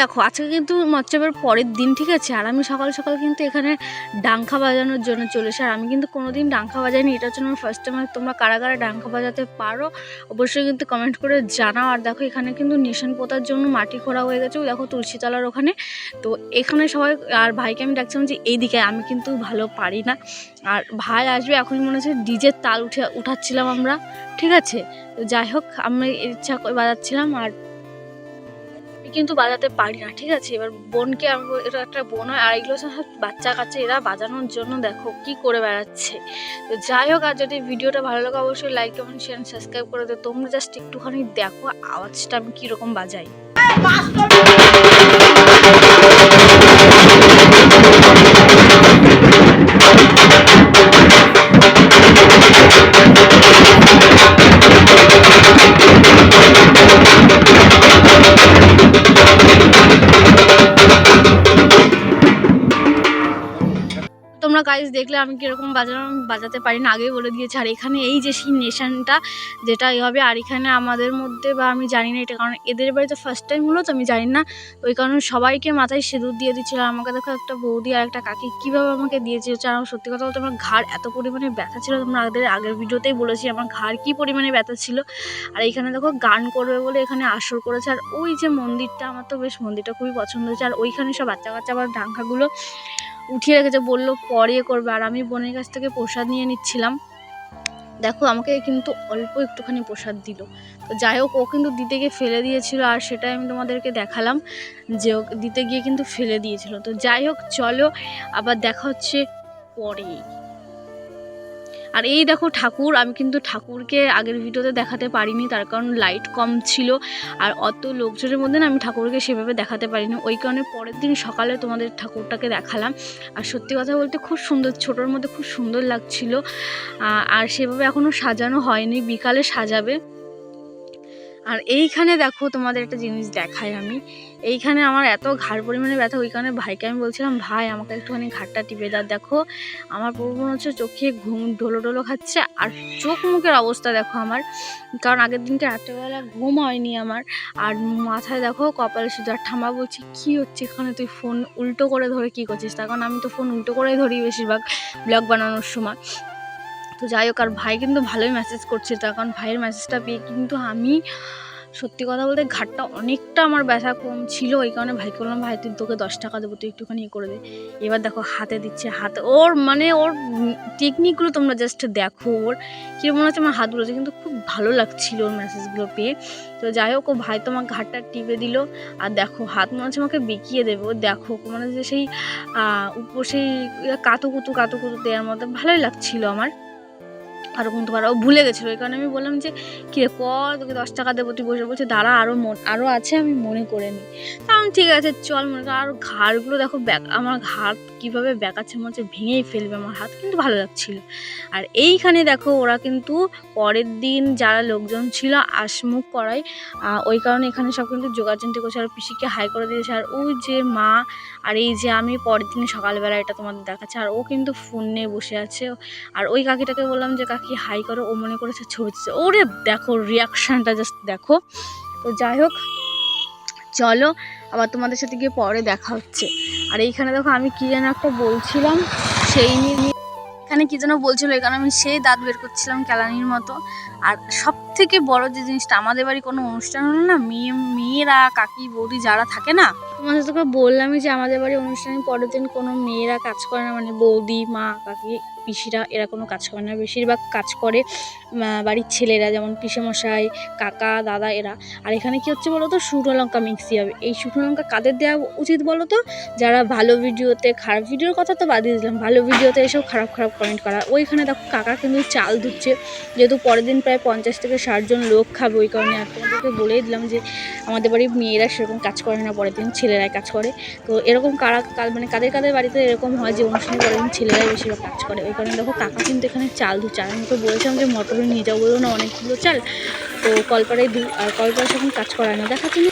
দেখো, আজকে কিন্তু মৎসবের পরের দিন, ঠিক আছে? আর আমি সকাল সকাল কিন্তু এখানে ডাঙ্কা বাজানোর জন্য চলে আর আমি কিন্তু কোনোদিন ডাঙ্কা বাজাইনি। এটা হচ্ছে আমার ফার্স্ট টাইম তোমরা কারা কারা ডাঙ্কা বাজাতে পারো, অবশ্যই কিন্তু কমেন্ট করে জানাও। আর দেখো, এখানে কিন্তু নিশান পোতার জন্য মাটি খোঁড়া হয়ে গেছে। দেখো তুলসীতলার ওখানে। তো এখানে সবাই, আর ভাইকে আমি ডাকছিলাম যে এইদিকে আমি কিন্তু ভালো পারি না। আর ভাই আসবে এখনই মনে হচ্ছে ডিজের তাল উঠে, উঠাচ্ছিলাম আমরা, ঠিক আছে? তো যাই হোক, আমি ইচ্ছা করে বাজাচ্ছিলাম। আর কিন্তু বাজাতে পারি না, ঠিক আছে? এবার বোনকে আমি এটা একটা বোন হয়, আর এগুলো বাচ্চা কাচ্চা, এরা বাজানোর জন্য দেখো কি করে বেড়াচ্ছে। তো যাই হোক, আর যদি ভিডিওটা ভালো লাগে, অবশ্যই লাইক কমেন্ট শেয়ার সাবস্ক্রাইব করে দে তোমরা জাস্ট একটুখানি দেখো, আওয়াজটা আমি কীরকম বাজাই। দেখলে আমি কীরকম বাজানো, বাজাতে পারি না, আগেই বলে দিয়েছি। আর এখানে এই যে সেই নেশানটা, যেটা হবে, আর এখানে আমাদের মধ্যে বা আমি জানি না এটা, কারণ এদের বাড়িতে ফার্স্ট টাইম হলো তো, আমি জানি না। ওই কারণে সবাইকে মাথায় সিঁদুর দিয়ে দিচ্ছিল আমাকে দেখো একটা বৌদি আর একটা কাকি কীভাবে আমাকে দিয়েছে, হচ্ছে আমার সত্যি কথা বলতে আমার ঘাড় এত পরিমাণে ব্যথা ছিল, তোমরা আগের আগের ভিডিওতেই বলেছি, আমার ঘাড় কী পরিমাণে ব্যথা ছিল। আর এখানে দেখো গান করবে বলে এখানে আসর করেছে। আর ওই যে মন্দিরটা, আমার তো বেশ মন্দিরটা খুবই পছন্দ হয়েছে। আর ওইখানে সব বাচ্চা কাচ্চা আবার ডাঙ্কাগুলো উঠিয়ে রেখেছে, বলল, পরে করবে। আর আমি বোনের কাছ থেকে প্রসাদ নিয়ে নিচ্ছিলাম। দেখো, আমাকে কিন্তু অল্প একটুখানি প্রসাদ দিল। তো যাই হোক, ও কিন্তু দিতে গিয়ে ফেলে দিয়েছিল, আর সেটাই আমি তোমাদেরকে দেখালাম যে দিতে গিয়ে কিন্তু ফেলে দিয়েছিল। তো যাই হোক, চলো, আবার দেখা হচ্ছে পরে। আর এই দেখো ঠাকুর, আমি কিন্তু ঠাকুরকে আগের ভিডিওতে দেখাতে পারিনি, তার কারণ লাইট কম ছিল। আর অত লোকজনের মধ্যে না আমি ঠাকুরকে সেভাবে দেখাতে পারিনি। ওই কারণে পরের দিন সকালে তোমাদের ঠাকুরটাকে দেখালাম। আর সত্যি কথা বলতে খুব সুন্দর, ছোটোর মধ্যে খুব সুন্দর লাগছিল। আর সেভাবে এখনও সাজানো হয়নি, বিকালে সাজাবে। আর এইখানে দেখো তোমাদের একটা জিনিস দেখাই আমি। এইখানে আমার এত ঘাড় পরিমাণে ব্যথা ওইখানে ভাইকে আমি বলছিলাম, ভাই, আমাকে একটুখানি ঘাটটা টিপে দাও। দেখো, আমার পুরো মনে হচ্ছে চোখে ঘুম, ঢোলো ঢোলো খাচ্ছে আর চোখ মুখের অবস্থা দেখো আমার। কারণ আগের দিনকে রাত্রেবেলা ঘুম হয়নি আমার। আর মাথায় দেখো কপালে শুধু আর ঠামা বলছি, কী হচ্ছে এখানে? তুই ফোন উল্টো করে ধরে কী করছিস? তার কারণ আমি তো ফোন উল্টো করেই ধরি বেশিরভাগ ব্লগ বানানোর সময়। তো যাই হোক, আর ভাই কিন্তু ভালোই মেসেজ করছে। তার কারণ ভাইয়ের মেসেজটা পেয়ে কিন্তু আমি, সত্যি কথা বলতে ঘাটটা অনেকটা আমার ব্যথা কম ছিল ওই কারণে ভাইকে বললাম, ভাই, তুই তোকে দশ টাকা দেবো, তুই একটুখানি করে দে। এবার দেখো, হাতে দিচ্ছে হাতে। ওর মানে ওর টেকনিকগুলো তোমরা জাস্ট দেখো। ওর কী মনে হচ্ছে, আমার হাত ধরেছে কিন্তু খুব ভালো লাগছিল ওর মেসেজগুলো পেয়ে। তো যাই হোক, ও ভাই তোমার ঘাটটা টিপে দিল। আর দেখো, হাত মনে হচ্ছে আমাকে বেঁকিয়ে দেবে। ও দেখো মানে যে সেই উপর সেই, কাতুকুতু কাতুকুতু দেওয়ার মতো ভালোই লাগছিল আমার। আর কিন্তু আর ও ভুলে গেছিল। ওই কারণে আমি বললাম যে কী ক? তোকে দশ টাকা দেবো, তুই বসে বলছে দাঁড়া আরও আরও আছে, আমি মনে করে নিই। কারণ ঠিক আছে, চল মনে কর, আর ঘাড়গুলো দেখো ব্যাক, আমার হাত কীভাবে ব্যাকাচ্ছে, মনে হচ্ছে ভেঙেই ফেলবে আমার হাত, কিন্তু ভালো লাগছিল। আর এইখানে দেখো, ওরা কিন্তু পরের দিন যারা লোকজন ছিল আশমুখ করায় ওই কারণে এখানে সব কিন্তু যোগাযোগ করছে, আর পিসিকে হাই করে দিয়েছে। আর ওই যে মা, আর এই যে আমি পরের দিন সকালবেলা এটা তোমাদের দেখাচ্ছে, আর ও কিন্তু ফোন নিয়ে বসে আছে। আর ওই কাকিটাকে বললাম যে কাকি হাই করো, ও মনে করেছে ছবি। ওরে দেখো রিয়াকশানটা জাস্ট দেখো। তো যাই হোক, চলো, আবার তোমাদের সাথে গিয়ে পরে দেখা হচ্ছে। আর এইখানে দেখো, আমি কী যেন একটা বলছিলাম, সেই নিয়ে- এখানে কী যেন বলছিল, এখানে আমি সেই দাঁত বের করছিলাম, কেলানির মতো। আর সব থেকে বড় যে জিনিসটা, আমাদের বাড়ি কোনো অনুষ্ঠান হলো না, মেয়ে, মেয়েরা, কাকি, বৌদি যারা থাকে না, তোমাদের তোকে বললামই যে আমাদের বাড়ি অনুষ্ঠানে পরের দিন কোনো মেয়েরা কাজ করে না মানে বৌদি, মা, কাকি, পিসিরা এরা কোনো কাজ করে না। বেশিরভাগ কাজ করে বাড়ির ছেলেরা যেমন পিসেমশাই, কাকা, দাদা এরা। আর এখানে কি হচ্ছে বলো তো শুকনো লঙ্কা মিক্সি হবে। এই শুকনো লঙ্কা কাদের দেওয়া উচিত বলো তো যারা ভালো ভিডিওতে, খারাপ ভিডিওর কথা তো বাদই দিলাম, ভালো ভিডিওতে এসব খারাপ খারাপ কমেন্ট করা। ওইখানে দেখো কাকা কিন্তু চাল ধুচ্ছে, যেহেতু পরের দিন প্রায় পঞ্চাশ থেকে ষাট জন লোক খাবে ওই কারণে আর তোমাদেরকে বলেই দিলাম যে আমাদের বাড়ির মেয়েরা সেরকম কাজ করে না, পরের দিন ছেলেরাই কাজ করে। তো এরকম কারা কাল- মানে কাদের কাদের বাড়িতে এরকম হয় যে অনুষ্ঠানে পরের দিন ছেলেরাই বেশিরভাগ কাজ করে। ওই কারণে দেখো কাকা কিন্তু এখানে চাল ধুচ্ছে চাল আমি তো বলেছিলাম যে মটরে নিয়ে যাব না অনেকগুলো চাল। তো কলপাড়ায় দু আর কলপাড়ায় সেরকম কাজ করায় না। দেখাচ্ছি